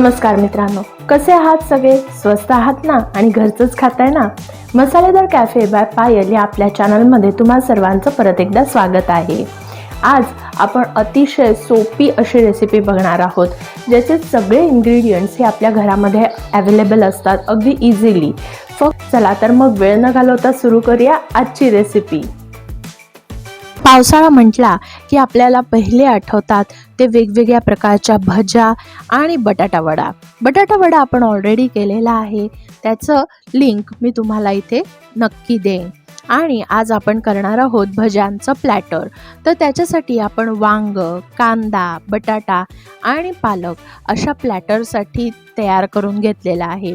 नमस्कार मित्रांनो. कसे आहात सगळे? स्वस्त आहात ना? आणि घरचंच खाताय ना? मसालेदार कॅफे बाय पायल या आपल्या चॅनलमध्ये तुम्हा सर्वांचं परत एकदा स्वागत आहे. आज आपण अतिशय सोपी अशी रेसिपी बघणार आहोत ज्याचे सगळे इन्ग्रेडियंट्स हे आपल्या घरामध्ये अवेलेबल असतात अगदी इझिली फक्त चला तर मग वेळ न घालवता सुरू करूया आजची रेसिपी पावसाळा म्हटला की आपल्याला पहिले आठवतात ते वेगवेगळ्या प्रकारच्या भज्या आणि बटाटा वडा. बटाटा वडा आपण ऑलरेडी केलेला आहे. त्याचं लिंक मी तुम्हाला इथे नक्की देईन. आणि आज आपण करणार आहोत भज्यांचं प्लॅटर तर त्याच्यासाठी आपण वांग कांदा बटाटा आणि पालक अशा प्लॅटरसाठी तयार करून घेतलेला आहे.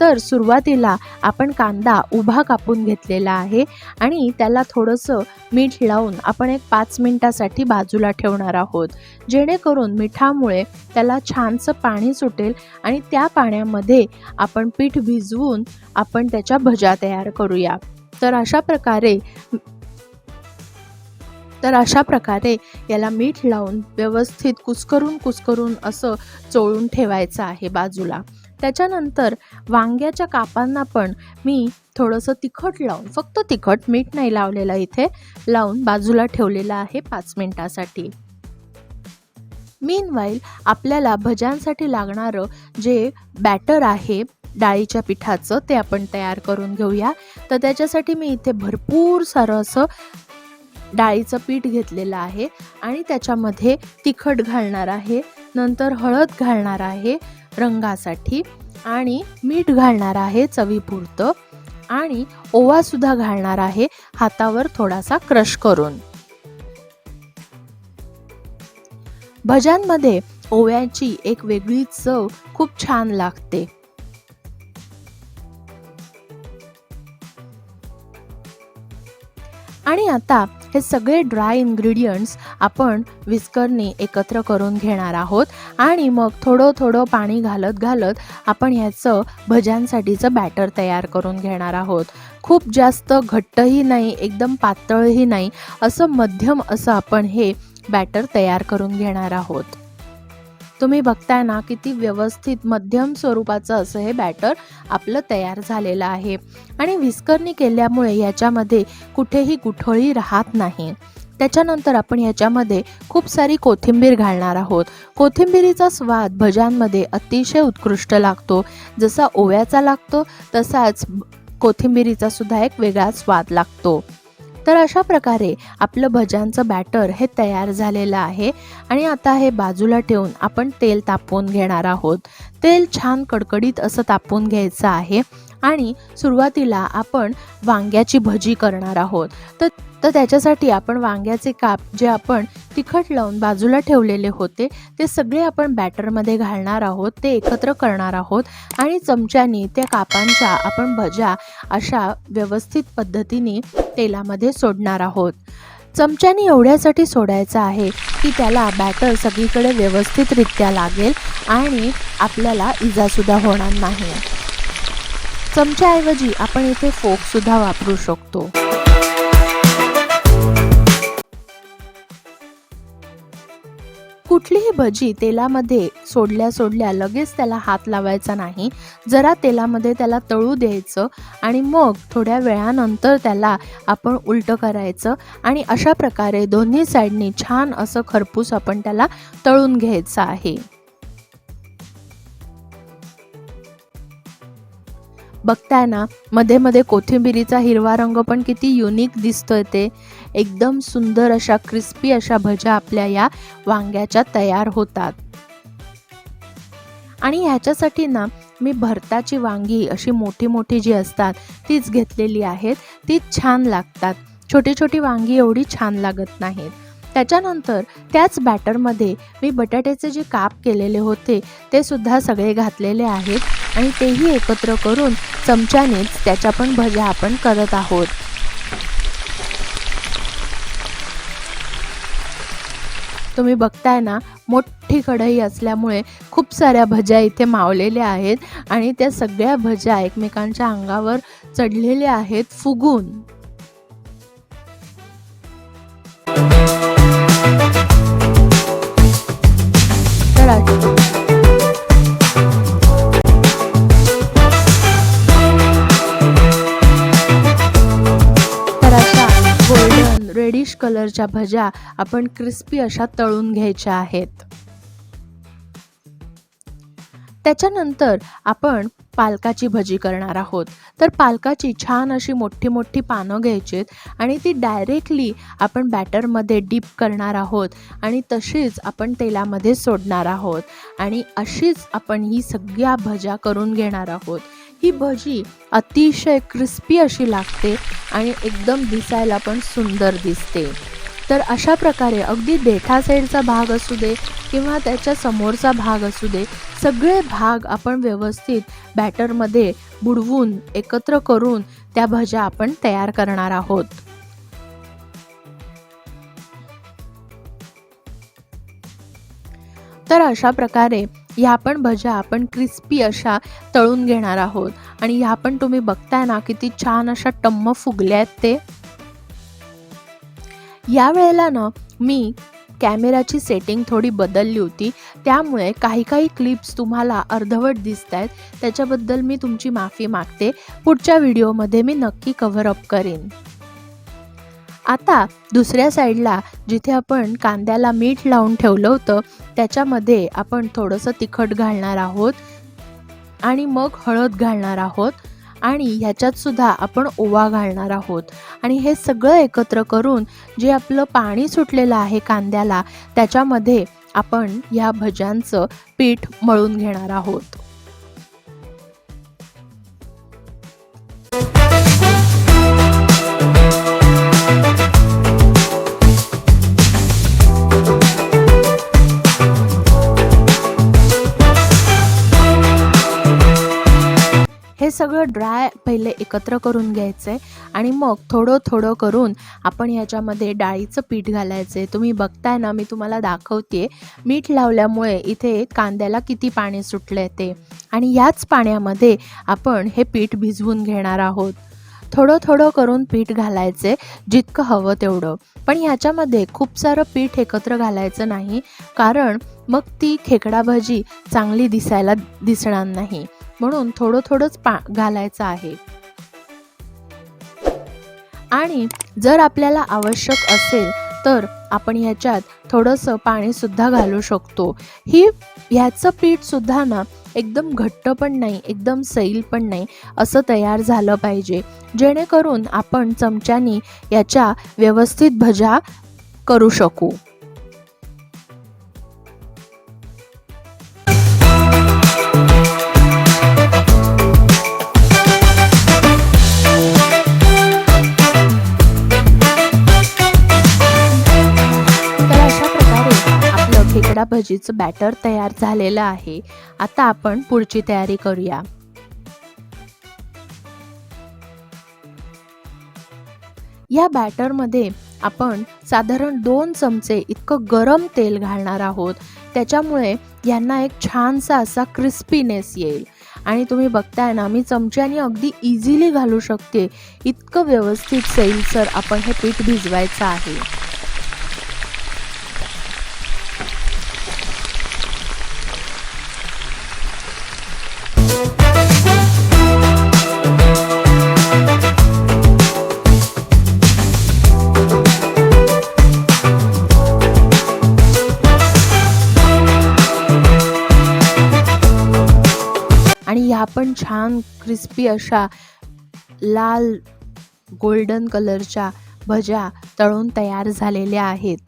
तर सुरुवातीला आपण कांदा उभा कापून घेतलेला आहे आणि त्याला थोडंसं मीठ लावून आपण एक पाच मिनटासाठी बाजूला ठेवणार आहोत. जेणेकरून मिठामुळे त्याला छानसं पाणी सुटेल आणि त्या पाण्यामध्ये आपण पीठ भिजवून आपण त्याच्या भज्या तयार करूया. तर अशा प्रकारे तर अशा प्रकारे याला मीठ लावून व्यवस्थित कुस्करून कुस्करून असं चोळून ठेवायचं आहे बाजूला. त्याच्यानंतर वांग्याच्या कापांना पण मी थोडंसं तिखट लावून फक्त तिखट मीठ नाही लावलेलं इथे लावून बाजूला ठेवलेलं आहे पाच मिनटासाठी. मेनवाईल आपल्याला भज्यांसाठी लागणारं जे बॅटर आहे डाळीच्या पिठाचं ते आपण तयार करून घेऊया. तर त्याच्यासाठी मी इथे भरपूर सारं असं डाळीचं पीठ घेतलेलं आहे आणि त्याच्यामध्ये तिखट घालणार आहे नंतर हळद घालणार आहे रंगासाठी आणि मीठ घालणार आहे चवीपुरतं आणि ओवासुद्धा घालणार आहे हातावर थोडासा क्रश करून. भज्यांमध्ये ओव्याची एक वेगळी चव खूप छान लागते. आणि आता हे सगळे ड्राय इन्ग्रेडियंट्स आपण विस्करने एकत्र करून घेणार आहोत. आणि मग थोडं थोडं पाणी घालत घालत आपण ह्याचं भज्यांसाठीचं बॅटर तयार करून घेणार आहोत. खूप जास्त घट्टही नाही एकदम पातळही नाही असं मध्यम असं आपण हे बॅटर तयार करून घेणार आहोत. तुम्ही बघताय ना किती व्यवस्थित मध्यम स्वरूपाचं असं हे बॅटर आपलं तयार झालेलं आहे. आणि विस्करणी केल्यामुळे याच्यामध्ये कुठेही गुठळी राहत नाही. त्याच्यानंतर आपण याच्यामध्ये खूप सारी कोथिंबीर घालणार आहोत. कोथिंबीरीचा स्वाद भज्यांमध्ये अतिशय उत्कृष्ट लागतो. जसा ओव्याचा लागतो तसाच कोथिंबीरीचा सुद्धा एक वेगळा स्वाद लागतो. तर अशा प्रकारे आपलं भज्यांचं बॅटर हे तयार झालेलं आहे. आणि आता हे बाजूला ठेवून आपण तेल तापवून घेणार आहोत. तेल छान कडकडीत असं तापवून घ्यायचं आहे. आणि सुरुवातीला आपण वांग्याची भजी करणार आहोत. तर तर त्याच्यासाठी आपण वांग्याचे काप जे आपण तिखट लावून बाजूला ठेवलेले होते ते सगळे आपण बॅटरमध्ये घालणार आहोत ते एकत्र करणार आहोत आणि चमच्यानी त्या कापांच्या आपण भज्या अशा व्यवस्थित पद्धतीने तेलामध्ये सोडणार आहोत. चमच्यानी एवढ्यासाठी सोडायचं आहे की त्याला बॅटर सगळीकडे व्यवस्थितरित्या लागेल आणि आपल्याला इजासुद्धा होणार नाही. चमच्याऐवजी आपण इथे फोकसुद्धा वापरू शकतो. कुठलीही भजी तेलामध्ये सोडल्या सोडल्या लगेच त्याला हात लावायचा नाही. जरा तेलामध्ये त्याला तळू द्यायचं आणि मग थोड्या वेळानंतर त्याला आपण उलटं करायचं आणि अशा प्रकारे दोन्ही साईडनी छान असं खरपूस आपण त्याला तळून घ्यायचं आहे. बघताय ना मध्ये मध्ये कोथिंबिरीचा हिरवा रंग पण किती युनिक दिसतोय ते. एकदम सुंदर अशा क्रिस्पी अशा भज्या आपल्या या वांग्याच्या तयार होतात. आणि ह्याच्यासाठी ना मी भरताची वांगी अशी मोठी मोठी जी असतात तीच घेतलेली आहेत. तीच छान लागतात. छोटी छोटी वांगी एवढी छान लागत नाहीत. त्याच्यानंतर त्याच बॅटरमध्ये मी बटाट्याचे जे काप केलेले होते ते सुद्धा सगळे घातलेले आहेत. आणि तेही एकत्र करून चमच्यानेच त्याच्या पण भज्या आपण करत आहोत. तुम्ही बघताय ना मोठी कढई असल्यामुळे खूप साऱ्या भज्या इथे मावलेल्या आहेत आणि त्या सगळ्या भज्या एकमेकांच्या अंगावर चढलेल्या आहेत फुगून. रेडिश कलरच्या भज्या आपण क्रिस्पी अशा तळून घ्यायच्या आहेत. त्याच्यानंतर आपण पालकाची भजी करणार आहोत. तर पालकाची छान अशी मोठी मोठी पानं घ्यायची आणि ती डायरेक्टली आपण बॅटरमध्ये डीप करणार आहोत आणि तशीच आपण तेलामध्ये सोडणार आहोत. आणि अशीच आपण ही सगळ्या भज्या करून घेणार आहोत. ही भजी अतिशय क्रिस्पी अशी लागते आणि एकदम दिसायला पण सुंदर दिसते. तर अशा प्रकारे अगदी देठा साईडचा भाग असू दे किंवा त्याच्या समोरचा भाग असू दे सगळे भाग आपण व्यवस्थित बॅटरमध्ये बुडवून एकत्र करून त्या भज्या आपण तयार करणार आहोत. तर अशा प्रकारे ह्या पण भज्या आपण क्रिस्पी अशा तळून घेणार आहोत. आणि ह्या पण तुम्ही बघताय ना किती छान अशा टम्म फुगल्या आहेत ते. या वेळेला ना मी कॅमेराची सेटिंग थोडी बदलली होती. त्यामुळे काही काही क्लिप्स तुम्हाला अर्धवट दिसत आहेत त्याच्याबद्दल मी तुमची माफी मागते. पुढच्या व्हिडिओमध्ये मी नक्की कव्हर अप करेन. आता दुसऱ्या साईडला जिथे आपण कांद्याला मीठ लावून ठेवलं होतं त्याच्यामध्ये आपण थोडंसं तिखट घालणार आहोत आणि मग हळद घालणार आहोत आणि ह्याच्यात सुद्धा आपण ओवा घालणार आहोत. आणि हे सगळं एकत्र करून जे आपलं पाणी सुटलेलं आहे कांद्याला त्याच्यामध्ये आपण ह्या भज्यांचं पीठ मळून घेणार आहोत. हे सगळं ड्राय पहिले एकत्र करून घ्यायचं आहे आणि मग थोडं थोडं करून आपण ह्याच्यामध्ये डाळीचं पीठ घालायचं आहे तुम्ही बघताय ना मी तुम्हाला दाखवते मीठ लावल्यामुळे इथे कांद्याला किती पाणी सुटलं ते. आणि याच पाण्यामध्ये आपण हे पीठ भिजवून घेणार आहोत. थोडं थोडं करून पीठ घालायचे जितकं हवं तेवढं. पण ह्याच्यामध्ये खूप सारं पीठ एकत्र घालायचं नाही कारण मग ती खेकडा भाजी चांगली दिसायला दिसणार नाही. म्हणून थोडं थोडंच पा घालायचं आहे. आणि जर आपल्याला आवश्यक असेल तर आपण ह्याच्यात थोडंसं पाणीसुद्धा घालू शकतो. ही ह्याचं पीठसुद्धा ना एकदम घट्ट पण नाही एकदम सैल पण नाही असं तयार झालं पाहिजे. जेणेकरून आपण चमच्यानी याच्या व्यवस्थित भजा करू शकू. भजीचं बॅटर तयार झालेलं आहे. आता आपण पुढची तयारी करूया. या बॅटरमध्ये आपण साधारण दोन चमचे इतकं गरम तेल घालणार आहोत. त्याच्यामुळे यांना एक छानसा असा क्रिस्पीनेस येईल. आणि तुम्ही बघताय ना मी चमच्याने अगदी इझिली घालू शकते. इतकं व्यवस्थित सैलसर आपण हे पीठ भिजवायचं आहे. छान क्रिस्पी अशा लाल गोल्डन कलरच्या भज्या तळून तयार झालेल्या आहेत.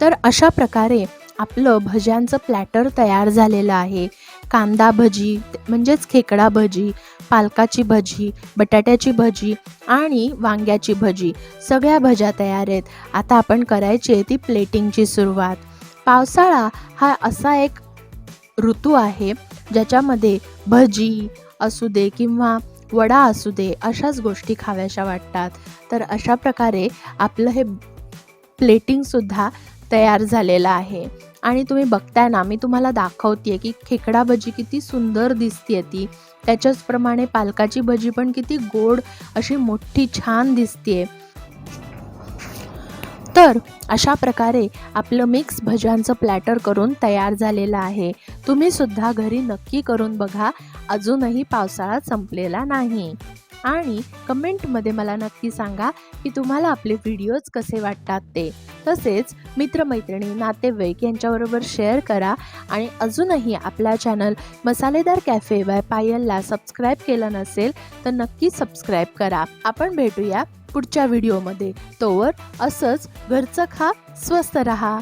तर अशा प्रकारे आपलं भज्यांचं प्लॅटर तयार झालेलं आहे. कांदा भजी म्हणजेच खेकडा भजी पालकाची भजी बटाट्याची भजी आणि वांग्याची भजी. सगळ्या भज्या तयार आहेत. आता आपण करायची आहे ती प्लेटिंगची सुरुवात. पावसाळा हा असा एक ऋतू आहे ज्याच्यामध्ये भजी असू दे किंवा वडा असू दे अशाच गोष्टी खाव्याशा वाटतात. तर अशा प्रकारे आपलं हे प्लेटिंगसुद्धा तयार झालेलं आहे. आणि तुम्ही बघताय ना मी तुम्हाला दाखवते की खेकडा भजी किती सुंदर दिसते ती. त्याच्याचप्रमाणे पालकाची भजी पण किती गोड अशी मोठी छान दिसते तर अशा प्रकारे आपलं मिक्स भज्यांचं प्लॅटर करून तयार झालेलं आहे. तुम्ही सुद्धा घरी नक्की करून बघा. अजूनही पावसाळा संपलेला नाही. आणि कमेंटमध्ये मला नक्की सांगा की तुम्हाला आपले व्हिडिओज कसे वाटतात ते. तसेच मित्रमैत्रिणी नातेवाईक यांच्याबरोबर शेअर करा आणि अजूनही आपला चॅनल मसालेदार कॅफे बाय पायलला सबस्क्राईब केलं नसेल तर नक्की सबस्क्राईब करा. आपण भेटूया पुढच्या व्हिडिओमध्ये तोवर असंच घरचं खा स्वस्त रहा.